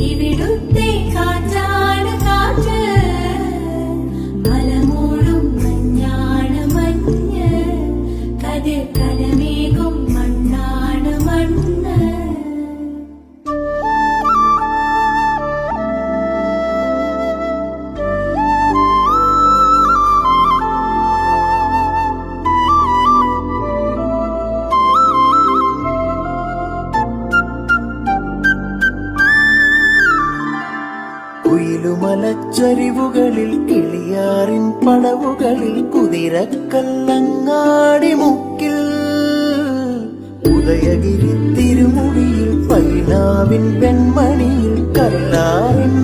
ഇവിടുത്തെ കാറ്റാണ് കാറ്റ്. മലമൂടും മഞ്ഞാണ് മഞ്ഞ്. കതിർ കുയിലുമലച്ചരിവുകളിൽ കിളിയാറിൻ പടവുകളിൽ കുതിരക്കല്ലങ്ങാടി മുക്കിൽ. ഉദയഗിരി തിരുമുടിയിൽ പൈനാവിൻ പെൺമണിയിൽ കല്ലാറിൻ